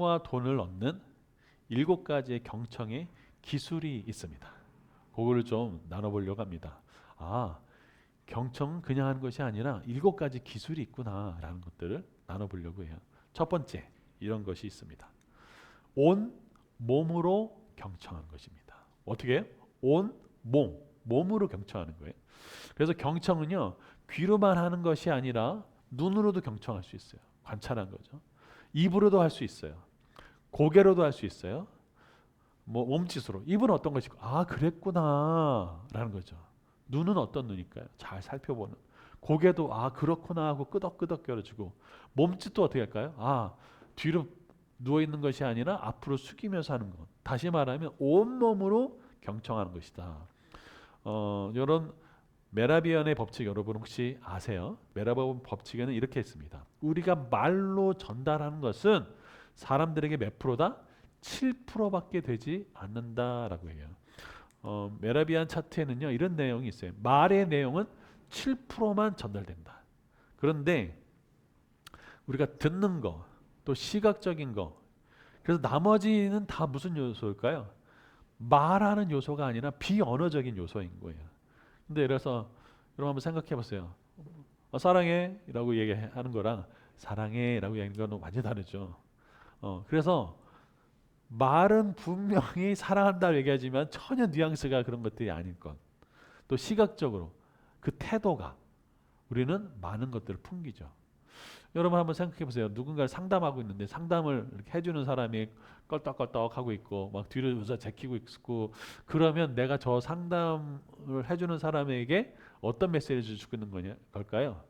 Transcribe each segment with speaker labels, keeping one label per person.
Speaker 1: 땅과 돈을 얻는 일곱 가지의 경청의 기술이 있습니다. 그거를 좀 나눠보려고 합니다. 아, 경청은 그냥 하는 것이 아니라 일곱 가지 기술이 있구나라는 것들을 나눠보려고 해요. 첫 번째 이런 것이 있습니다. 온 몸으로 경청하는 것입니다. 어떻게? 온 몸, 몸으로 경청하는 거예요. 그래서 경청은요 귀로만 하는 것이 아니라 눈으로도 경청할 수 있어요. 관찰한 거죠. 입으로도 할 수 있어요. 고개로도 할 수 있어요. 뭐 몸짓으로 입은 어떤 것이고 아 그랬구나라는 거죠. 눈은 어떤 눈일까요? 잘 살펴보는. 고개도 아 그렇구나 하고 끄덕끄덕 거려주고 몸짓도 어떻게 할까요? 아 뒤로 누워 있는 것이 아니라 앞으로 숙이면서 하는 것. 다시 말하면 온 몸으로 경청하는 것이다. 어, 이런 메라비안의 법칙 여러분 혹시 아세요? 메라비안 법칙에는 이렇게 있습니다. 우리가 말로 전달하는 것은 사람들에게 몇 프로다? 7%밖에 되지 않는다라고 해요. 어, 메라비안 차트에는요 이런 내용이 있어요. 말의 내용은 7%만 전달된다. 그런데 우리가 듣는 거, 또 시각적인 거, 그래서 나머지는 다 무슨 요소일까요? 말하는 요소가 아니라 비언어적인 요소인 거예요. 근데 들어서 여러분 한번 생각해 보세요. 어, 사랑해라고 얘기하는 거랑 사랑해라고 얘기하는 거는 완전 다르죠. 어, 그래서 말은 분명히 사랑한다 얘기하지만 전혀 뉘앙스가 그런 것들이 아닐 것. 또 시각적으로 그 태도가 우리는 많은 것들을 풍기죠. 여러분 한번 생각해 보세요. 누군가를 상담하고 있는데 상담을 이렇게 해주는 사람이 껄떡껄떡 하고 있고 막 뒤를 의사 제키고 있고 그러면 내가 저 상담을 해주는 사람에게 어떤 메시지를 주고 있는 거냐 걸까요?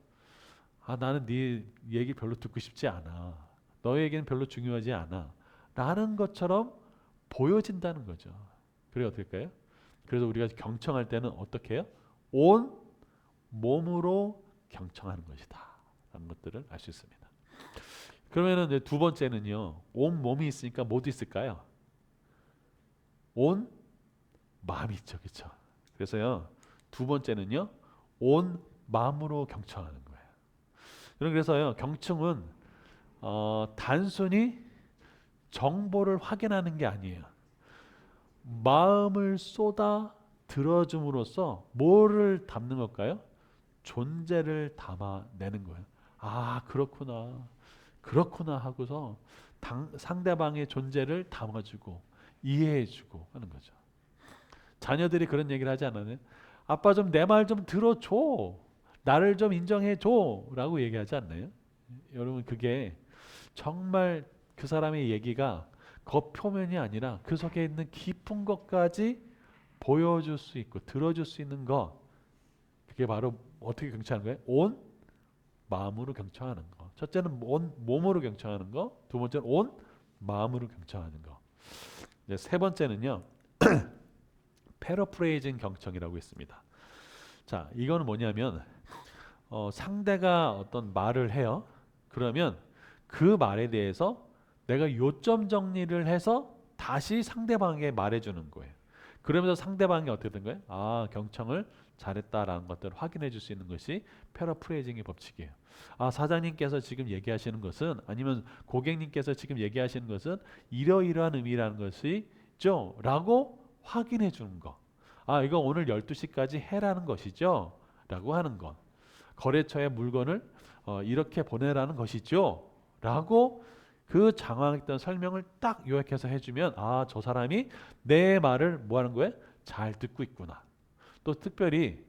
Speaker 1: 아 나는 네 얘기 별로 듣고 싶지 않아. 얘기는 별로 중요하지 않아. 라는 것처럼 보여진다는 거죠. 그래 어떻게 할까요? 그래서 우리가 경청할 때는 어떻게 해요? 온 몸으로 경청하는 것이다. 라는 것들을 알 수 있습니다. 그러면은 두 번째는요. 온 몸이 있으니까 뭐도 있을까요? 온 마음이 있죠. 그렇죠? 그래서요. 두 번째는요. 온 마음으로 경청하는 거예요. 그래서요. 경청은 어, 단순히 정보를 확인하는 게 아니에요. 마음을 쏟아 들어줌으로써 뭐를 담는 걸까요? 존재를 담아내는 거예요. 아 그렇구나, 그렇구나 하고서 당, 상대방의 존재를 담아주고 이해해주고 하는 거죠. 자녀들이 그런 얘기를 하지 않아요? 아빠 좀 내 말 좀 들어줘, 나를 좀 인정해줘라고 얘기하지 않나요? 여러분 그게 정말 그 사람의 얘기가 겉표면이 아니라 그 속에 있는 깊은 것까지 보여줄 수 있고 들어줄 수 있는 것 그게 바로 어떻게 경청하는 거예요? 온 마음으로 경청하는 거. 첫째는 온 몸으로 경청하는 거. 두 번째는 온 마음으로 경청하는 거. 이제 세 번째는요. 패러프레이징 경청이라고 있습니다. 자, 이거는 뭐냐면 어, 상대가 어떤 말을 해요. 그러면 그 말에 대해서 내가 요점 정리를 해서 다시 상대방에게 말해주는 거예요. 그러면서 상대방이 어떻게 된 거예요? 아 경청을 잘했다라는 것들을 확인해 줄 수 있는 것이 패러프레이징의 법칙이에요. 아 사장님께서 지금 얘기하시는 것은 아니면 고객님께서 지금 얘기하시는 것은 이러이러한 의미라는 것이죠 라고 확인해 주는 거. 아 이거 오늘 12시까지 해라는 것이죠 라고 하는 것. 거래처에 물건을 어, 이렇게 보내라는 것이죠 라고 그 장황했던 설명을 딱 요약해서 해주면 아 저 사람이 내 말을 뭐 하는 거예요? 잘 듣고 있구나. 또 특별히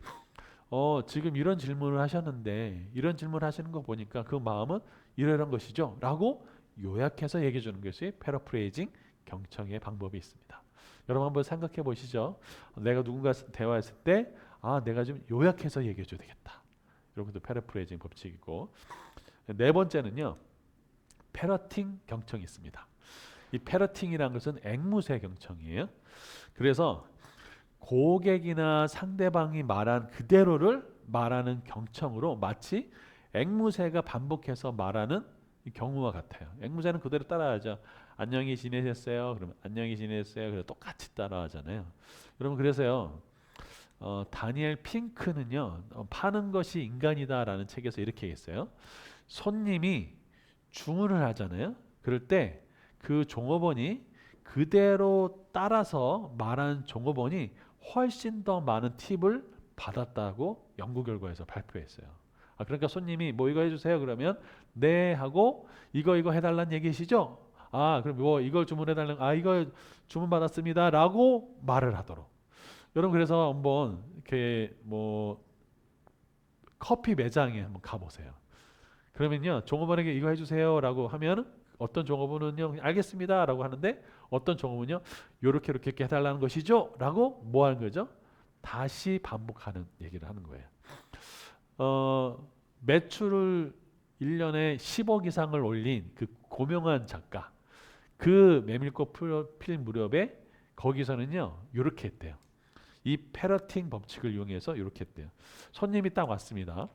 Speaker 1: 어 지금 이런 질문을 하셨는데 이런 질문을 하시는 거 보니까 그 마음은 이러한 것이죠. 라고 요약해서 얘기해 주는 것이 패러프레이징 경청의 방법이 있습니다. 여러분 한번 생각해 보시죠. 내가 누군가 대화했을 때 아 내가 좀 요약해서 얘기해 줘야 되겠다. 것도 패러프레이징 법칙이고 네 번째는요. 패러팅 경청이 있습니다. 이 패러팅이라는 것은 앵무새 경청이에요. 그래서 고객이나 상대방이 말한 그대로를 말하는 경청으로 마치 앵무새가 반복해서 말하는 경우와 같아요. 앵무새는 그대로 따라하죠. 안녕히 지내셨어요? 그러면 안녕히 지내셨어요? 그래 똑같이 따라하잖아요. 여러분 그래서요. 어, 다니엘 핑크는요. 어, 파는 것이 인간이다라는 책에서 이렇게 했어요. 손님이 주문을 하잖아요. 그럴 때 그 종업원이 그대로 따라서 말한 종업원이 훨씬 더 많은 팁을 받았다고 연구 결과에서 발표했어요. 아, 그러니까 손님이 뭐 이거 해주세요 그러면 네 하고 이거 이거 해달라는 얘기시죠? 아 그럼 뭐 이걸 주문해달라는 아 이거 주문 받았습니다라고 말을 하도록. 여러분 그래서 한번 이렇게 뭐 커피 매장에 한번 가보세요. 그러면요 종업원에게 이거 해주세요라고 하면 어떤 종업원은요 알겠습니다라고 하는데 어떤 종업원은요 요렇게 이렇게 이렇게 해달라는 것이죠라고 뭐 하는 거죠? 다시 반복하는 얘기를 하는 거예요. 어, 매출을 1년에 10억 이상을 올린 그 고명한 작가 그 메밀꽃 필- 필 무렵에 거기서는요 요렇게 했대요. 이 패러팅 법칙을 이용해서 이렇게 했대요. 손님이 딱 왔습니다.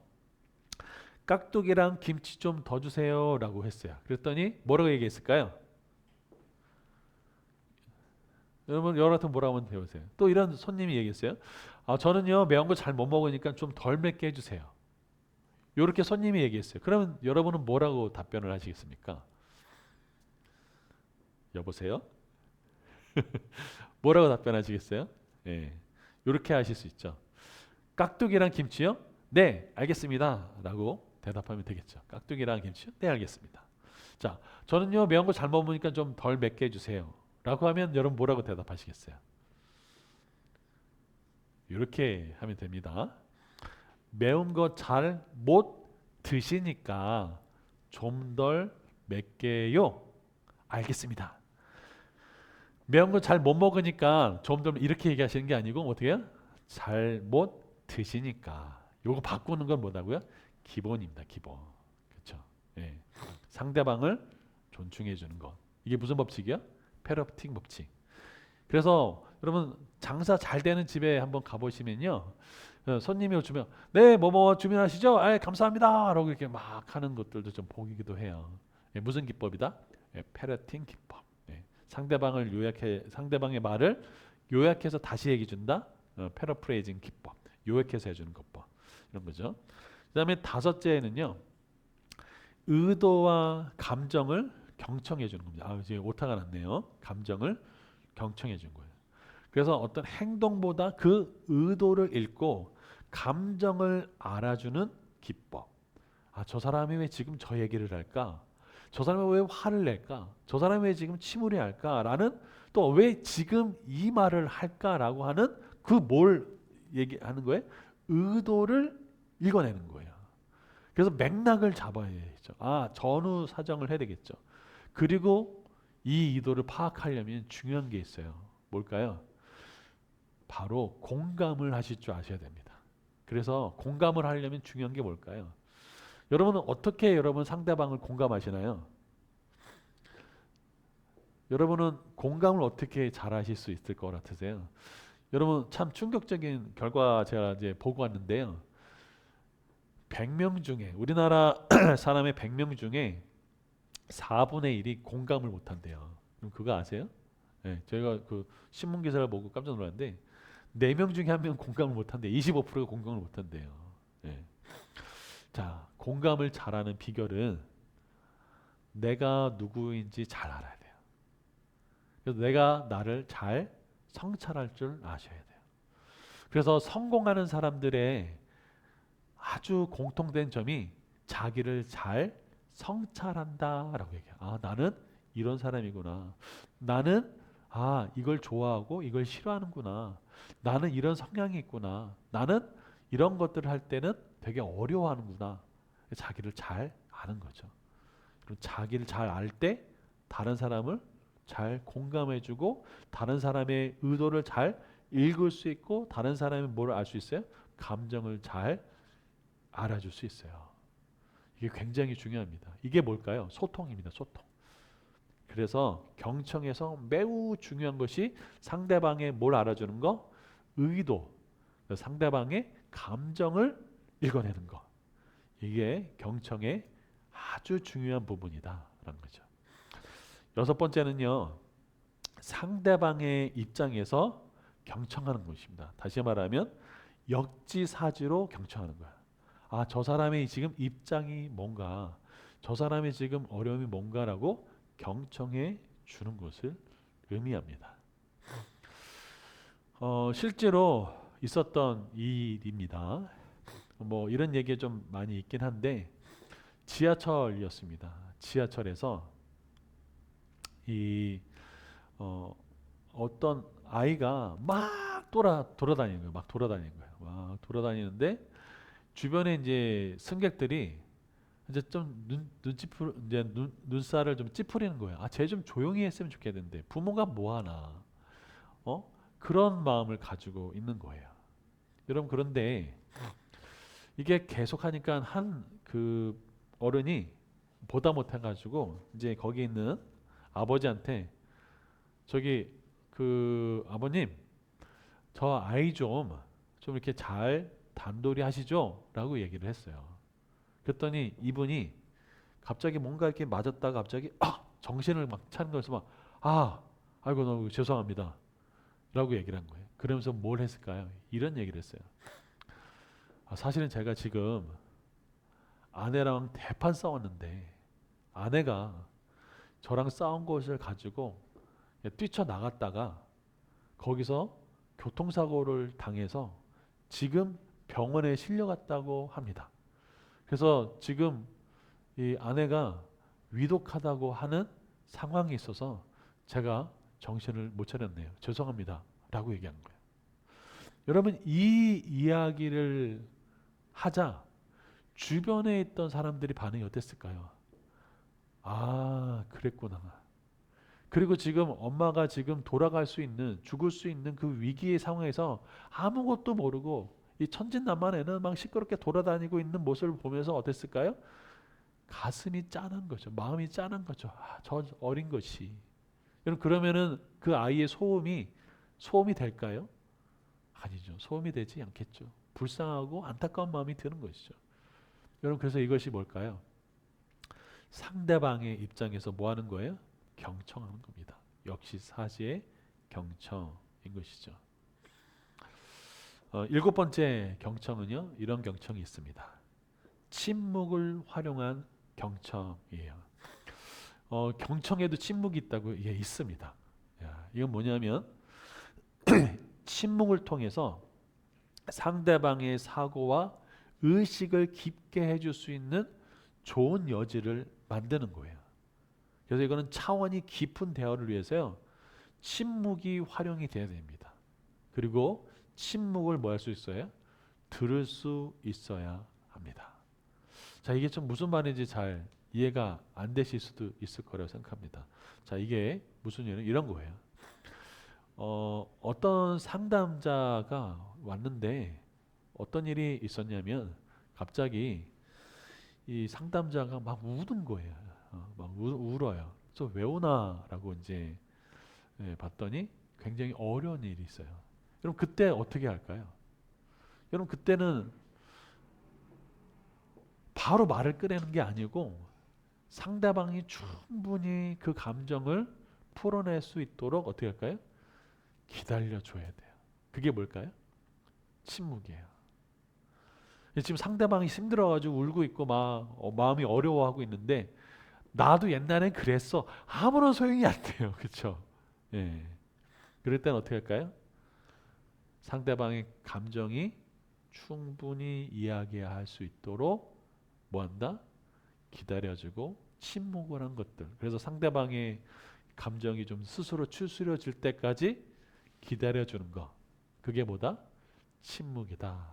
Speaker 1: 깍두기랑 김치 좀 더 주세요라고 했어요. 그랬더니 뭐라고 얘기했을까요? 여러분 여러 같은 뭐라고 한번 배우세요. 또 이런 손님이 얘기했어요. 아 저는요 매운 거 잘 못 먹으니까 좀 덜 맵게 해주세요. 이렇게 손님이 얘기했어요. 그러면 여러분은 뭐라고 답변을 하시겠습니까? 여보세요? 뭐라고 답변하시겠어요? 예, 이렇게 하실 수 있죠. 깍두기랑 김치요? 네, 알겠습니다.라고 대답하면 되겠죠. 깍두기랑 김치요? 네, 알겠습니다. 자, 저는요 매운 거 잘 먹으니까 좀 덜 맵게 해주세요. 라고 하면 여러분 뭐라고 대답하시겠어요? 이렇게 하면 됩니다. 매운 거 잘 못 드시니까 좀 덜 맵게요. 알겠습니다. 매운 거 잘 못 먹으니까 좀더 이렇게 얘기하시는 게 아니고 어떻게 해요? 잘 못 드시니까 요거 바꾸는 건 뭐다고요? 기본입니다. 기본. 그렇죠? 예. 상대방을 존중해 주는 것. 이게 무슨 법칙이야? 패러팅 법칙. 그래서 여러분 장사 잘 되는 집에 한번 가보시면요. 어, 손님이 오시면 네, 뭐뭐 주문하시죠? 아, 감사합니다. 라고 이렇게 막 하는 것들도 좀 보이기도 해요. 예, 무슨 기법이다? 예, 패러팅 기법. 예, 상대방을 요약해 상대방의 말을 요약해서 다시 얘기해 준다. 어, 패러프레이징 기법. 요약해서 해주는 것법. 이런 거죠. 그다음에 다섯째는요. 의도와 감정을 경청해 주는 겁니다. 아, 이제 오타가 났네요. 감정을 경청해 준 거예요. 그래서 어떤 행동보다 그 의도를 읽고 감정을 알아주는 기법. 아, 저 사람이 왜 지금 저 얘기를 할까? 저 사람이 왜 화를 낼까? 저 사람이 왜 지금 침울해 할까? 라는 또 왜 지금 이 말을 할까라고 하는 그 뭘 얘기하는 거예요? 의도를 읽어내는 거예요. 그래서 맥락을 잡아야죠. 아, 전후 사정을 해야 되겠죠. 그리고 이 의도를 파악하려면 중요한 게 있어요. 뭘까요? 바로 공감을 하실 줄 아셔야 됩니다. 그래서 공감을 하려면 중요한 게 뭘까요? 여러분은 어떻게 여러분 상대방을 공감하시나요? 여러분은 공감을 어떻게 잘 하실 수 있을 것 같으세요? 여러분 참 충격적인 결과 제가 이제 보고 왔는데요. 100명 중에 우리나라 사람의 100명 중에 4분의 1이 공감을 못 한대요. 그거 아세요? 네, 저희가 그 신문 기사를 보고 깜짝 놀랐는데 4명 중에 한 명 공감을 못 한대. 25%가 공감을 못 한대요. 네. 자, 공감을 잘하는 비결은 내가 누구인지 잘 알아야 돼요. 그래서 내가 나를 잘 성찰할 줄 아셔야 돼요. 그래서 성공하는 사람들의 아주 공통된 점이 자기를 잘 성찰한다라고 얘기해요. 아, 나는 이런 사람이구나. 나는 아, 이걸 좋아하고 이걸 싫어하는구나. 나는 이런 성향이 있구나. 나는 이런 것들을 할 때는 되게 어려워하는구나. 자기를 잘 아는 거죠. 그럼 자기를 잘 알 때 다른 사람을 잘 공감해주고 다른 사람의 의도를 잘 읽을 수 있고 다른 사람이 뭘 알 수 있어요? 감정을 잘 알아줄 수 있어요. 이게 굉장히 중요합니다. 이게 뭘까요? 소통입니다. 소통. 그래서 경청에서 매우 중요한 것이 상대방의 뭘 알아주는 거, 의도, 상대방의 감정을 읽어내는 거. 이게 경청의 아주 중요한 부분이다라는 거죠. 여섯 번째는요. 상대방의 입장에서 경청하는 것입니다. 다시 말하면 역지사지로 경청하는 거야. 아, 저 사람의 지금 입장이 뭔가, 저 사람의 지금 어려움이 뭔가라고 경청해 주는 것을 의미합니다. 어, 실제로 있었던 일입니다. 뭐 이런 얘기 좀 많이 있긴 한데 지하철이었습니다. 지하철에서 이 어, 어떤 아이가 막 돌아 돌아다니는 거예요. 막 돌아다니는 거예요. 막 돌아다니는데 주변에 이제 승객들이 이제 좀 눈 눈치풀 이제 눈 눈살을 좀 찌푸리는 거예요. 아, 쟤 좀 조용히 했으면 좋겠는데 부모가 뭐 하나, 어 그런 마음을 가지고 있는 거예요. 여러분 그런데 이게 계속 하니까 한 그 어른이 보다 못해 가지고 이제 거기 있는 아버지한테 저기 그 아버님 저 아이 좀 좀 이렇게 잘 단돌이 하시죠 라고 얘기를 했어요. 그랬더니 이분이 갑자기 뭔가 이렇게 맞았다가 갑자기 아! 정신을 막 차는 거에서 막 아 아이고 너무 죄송합니다 라고 얘기를 한 거예요. 그러면서 뭘 했을까요? 이런 얘기를 했어요. 아, 사실은 제가 지금 아내랑 대판 싸웠는데 아내가 저랑 싸운 것을 가지고 뛰쳐나갔다가 거기서 교통사고를 당해서 지금 병원에 실려갔다고 합니다. 그래서 지금 이 아내가 위독하다고 하는 상황이 있어서 제가 정신을 못 차렸네요. 죄송합니다. 라고 얘기한 거예요. 여러분 이 이야기를 하자 주변에 있던 사람들이 반응이 어땠을까요? 아, 그랬구나. 그리고 지금 엄마가 지금 돌아갈 수 있는 죽을 수 있는 그 위기의 상황에서 아무것도 모르고 이 천진난만에는 막 시끄럽게 돌아다니고 있는 모습을 보면서 어땠을까요? 가슴이 짠한 거죠. 마음이 짠한 거죠. 아, 저 어린 것이. 여러분 그러면은 그 아이의 소음이 소음이 될까요? 아니죠. 소음이 되지 않겠죠. 불쌍하고 안타까운 마음이 드는 것이죠. 여러분 그래서 이것이 뭘까요? 상대방의 입장에서 뭐 하는 거예요? 경청하는 겁니다. 역시 사지의 경청인 것이죠. 어, 일곱 번째 경청은요. 이런 경청이 있습니다. 침묵을 활용한 경청이에요. 어, 경청에도 침묵이 있다고 예, 있습니다. 야, 이건 뭐냐면 침묵을 통해서 상대방의 사고와 의식을 깊게 해줄 수 있는 좋은 여지를 만드는 거예요. 그래서 이거는 차원이 깊은 대화를 위해서요. 침묵이 활용이 돼야 됩니다. 그리고 침묵을 뭐 할 수 있어요? 들을 수 있어야 합니다. 자, 이게 좀 무슨 말인지 잘 이해가 안 되실 수도 있을 거라고 생각합니다. 자, 이게 무슨 일은 이런 거예요. 어, 어떤 상담자가 왔는데 어떤 일이 있었냐면 갑자기 이 상담자가 막 우는 거예요. 어, 막 우, 울어요. 그래서 왜 우나라고 이제 예, 봤더니 굉장히 어려운 일이 있어요. 여러분 그때 어떻게 할까요? 여러분 그때는 바로 말을 꺼내는 게 아니고 상대방이 충분히 그 감정을 풀어낼 수 있도록 어떻게 할까요? 기다려 줘야 돼요. 그게 뭘까요? 침묵이에요. 지금 상대방이 힘들어가지고 울고 있고 막 어, 마음이 어려워하고 있는데 나도 옛날엔 그랬어. 아무런 소용이 안 돼요. 그렇죠? 예. 그럴 땐 어떻게 할까요? 상대방의 감정이 충분히 이야기할 수 있도록 뭐 한다? 기다려주고 침묵을 한 것들. 그래서 상대방의 감정이 좀 스스로 추스려질 때까지 기다려주는 거. 그게 뭐다? 침묵이다.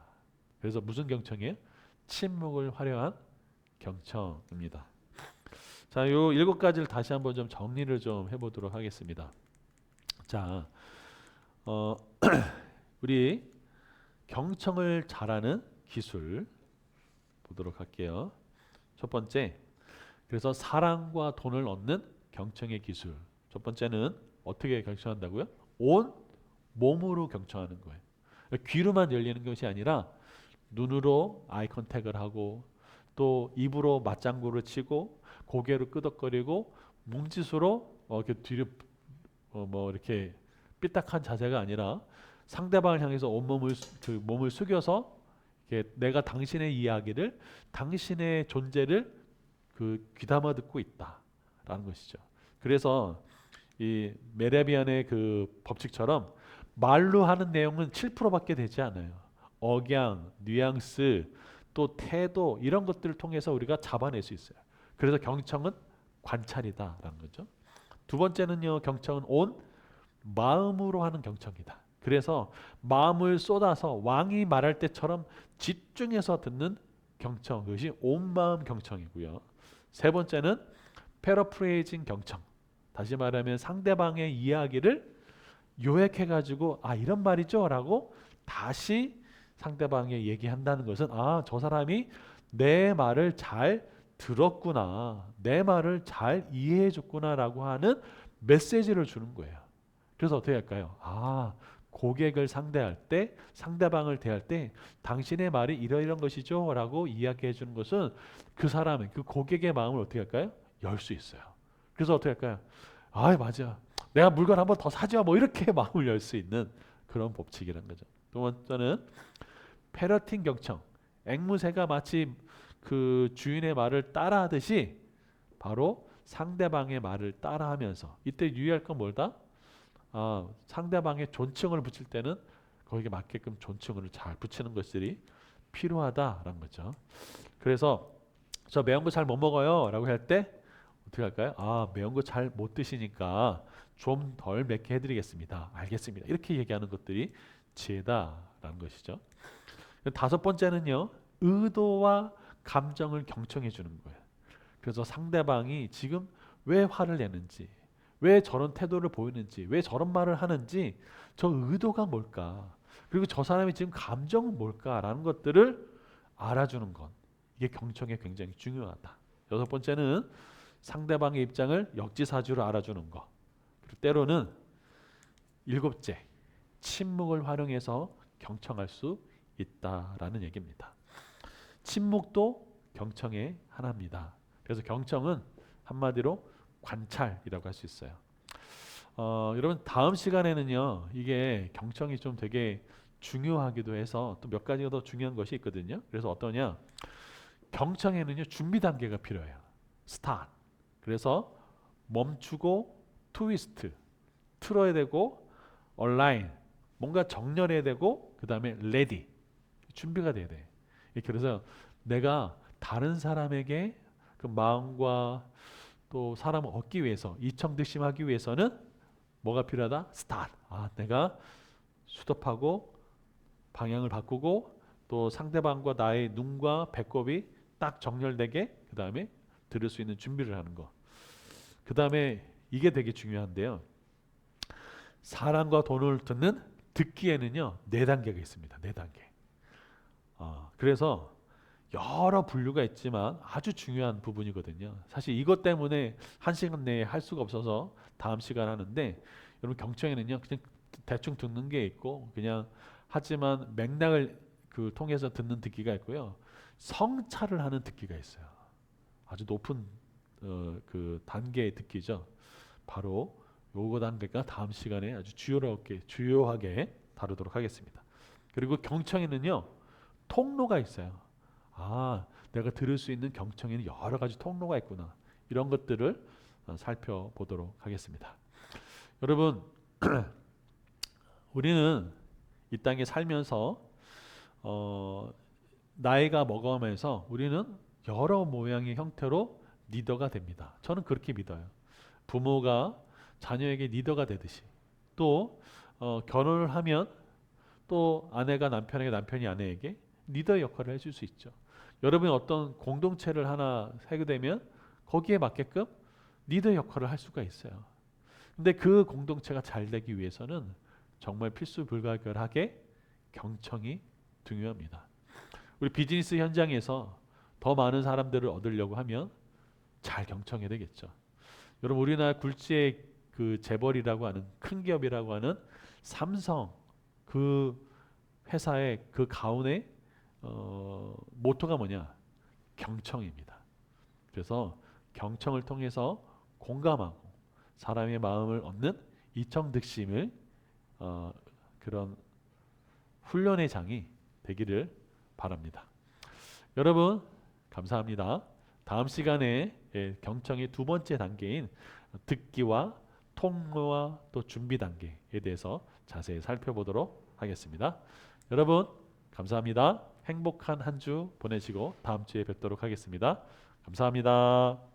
Speaker 1: 그래서 무슨 경청이에요? 침묵을 활용한 경청입니다. 자, 요 일곱 가지를 다시 한번 좀 정리를 좀 해보도록 하겠습니다. 자, 어, 우리 경청을 잘하는 기술 보도록 할게요. 첫 번째, 그래서 사랑과 돈을 얻는 경청의 기술. 첫 번째는 어떻게 경청한다고요? 온 몸으로 경청하는 거예요. 귀로만 열리는 것이 아니라 눈으로 아이 컨택을 하고 또 입으로 맞장구를 치고 고개를 끄덕거리고 몸짓으로 어, 이렇게 뒤로 어, 뭐 이렇게 삐딱한 자세가 아니라 상대방을 향해서 온몸을 그 몸을 숙여서 내가 당신의 이야기를 당신의 존재를 그 귀담아 듣고 있다라는 것이죠. 그래서 이 메레비안의 그 법칙처럼 말로 하는 내용은 7%밖에 되지 않아요. 억양, 뉘앙스, 또 태도 이런 것들을 통해서 우리가 잡아낼 수 있어요. 그래서 경청은 관찰이다라는 거죠. 두 번째는요. 경청은 온 마음으로 하는 경청이다. 그래서 마음을 쏟아서 왕이 말할 때처럼 집중해서 듣는 경청. 그것이 온 마음 경청이고요. 세 번째는 패러프레이징 경청. 다시 말하면 상대방의 이야기를 요약해 가지고 아 이런 말이죠라고 다시 상대방에 얘기한다는 것은 아 저 사람이 내 말을 잘 들었구나 내 말을 잘 이해해 줬구나라고 하는 메시지를 주는 거예요. 그래서 어떻게 할까요? 아 고객을 상대할 때 상대방을 대할 때 당신의 말이 이러이런 것이죠 라고 이야기해 주는 것은 그 사람의 그 고객의 마음을 어떻게 할까요? 열 수 있어요. 그래서 어떻게 할까요? 아 맞아. 내가 물건 한번 더 사죠. 뭐 이렇게 마음을 열 수 있는 그런 법칙이란 거죠. 두 번째는 패러팅 경청. 앵무새가 마치 그 주인의 말을 따라하듯이 바로 상대방의 말을 따라하면서 이때 유의할 건 뭘다? 아, 상대방의 존칭을 붙일 때는 거기에 맞게끔 존칭을 잘 붙이는 것들이 필요하다라는 거죠. 그래서 저 매운 거 잘 못 먹어요라고 할 때 어떻게 할까요? 아 매운 거 잘 못 드시니까 좀 덜 맵게 해드리겠습니다. 알겠습니다. 이렇게 얘기하는 것들이 지혜다라는 것이죠. 다섯 번째는요 의도와 감정을 경청해 주는 거예요. 그래서 상대방이 지금 왜 화를 내는지, 왜 저런 태도를 보이는지, 왜 저런 말을 하는지 저 의도가 뭘까? 그리고 저 사람이 지금 감정은 뭘까라는 것들을 알아주는 것 이게 경청에 굉장히 중요하다. 여섯 번째는 상대방의 입장을 역지사지로 알아주는 것. 그리고 때로는 일곱째 침묵을 활용해서 경청할 수 있다라는 얘기입니다. 침묵도 경청의 하나입니다. 그래서 경청은 한마디로 관찰이라고 할 수 있어요. 어, 여러분 다음 시간에는요 이게 경청이 좀 되게 중요하기도 해서 또 몇 가지가 더 중요한 것이 있거든요. 그래서 어떠냐 경청에는요 준비 단계가 필요해요. 스타트. 그래서 멈추고 트위스트 틀어야 되고 얼라인 뭔가 정렬해야 되고 그 다음에 레디 준비가 돼야 돼. 그래서 내가 다른 사람에게 그 마음과 또 사람을 얻기 위해서 이청득심하기 위해서는 뭐가 필요하다? 스타트. 아, 내가 수답하고 방향을 바꾸고 또 상대방과 나의 눈과 배꼽이 딱 정렬되게 그 다음에 들을 수 있는 준비를 하는 거. 그 다음에 이게 되게 중요한데요. 사람과 돈을 듣는 듣기에는요 네 단계가 있습니다. 네 단계. 어, 그래서 여러 분류가 있지만 아주 중요한 부분이거든요. 사실 이것 때문에 한 시간 내에 할 수가 없어서 다음 시간 하는데 여러분 경청에는요 그냥 대충 듣는 게 있고 그냥 하지만 맥락을 그 통해서 듣는 듣기가 있고요. 성찰을 하는 듣기가 있어요. 아주 높은 어, 그 단계의 듣기죠. 바로 요거 단계가 다음 시간에 아주 주요하게 주요하게 다루도록 하겠습니다. 그리고 경청에는요 통로가 있어요. 아, 내가 들을 수 있는 경청에는 여러 가지 통로가 있구나. 이런 것들을 어, 살펴보도록 하겠습니다. 여러분, 우리는 이 땅에 살면서 어, 나이가 먹어가면서 우리는 여러 모양의 형태로 리더가 됩니다. 저는 그렇게 믿어요. 부모가 자녀에게 리더가 되듯이 또 어, 결혼을 하면 또 아내가 남편에게 남편이 아내에게 리더 역할을 해줄 수 있죠. 여러분이 어떤 공동체를 하나 하게 되면 거기에 맞게끔 리더 역할을 할 수가 있어요. 근데 그 공동체가 잘 되기 위해서는 정말 필수 불가결하게 경청이 중요합니다. 우리 비즈니스 현장에서 더 많은 사람들을 얻으려고 하면 잘 경청해야 되겠죠. 여러분 우리나라 굴지의 그 재벌이라고 하는 큰 기업이라고 하는 삼성 그 회사의 그 가운데 어, 모토가 뭐냐? 경청입니다. 그래서 경청을 통해서 공감하고 사람의 마음을 얻는 이청득심을 어, 그런 훈련의 장이 되기를 바랍니다. 여러분 감사합니다. 다음 시간에 예, 경청의 두 번째 단계인 듣기와 통로와 또 준비 단계에 대해서 자세히 살펴보도록 하겠습니다. 여러분 감사합니다. 행복한 한 주 보내시고 다음 주에 뵙도록 하겠습니다. 감사합니다.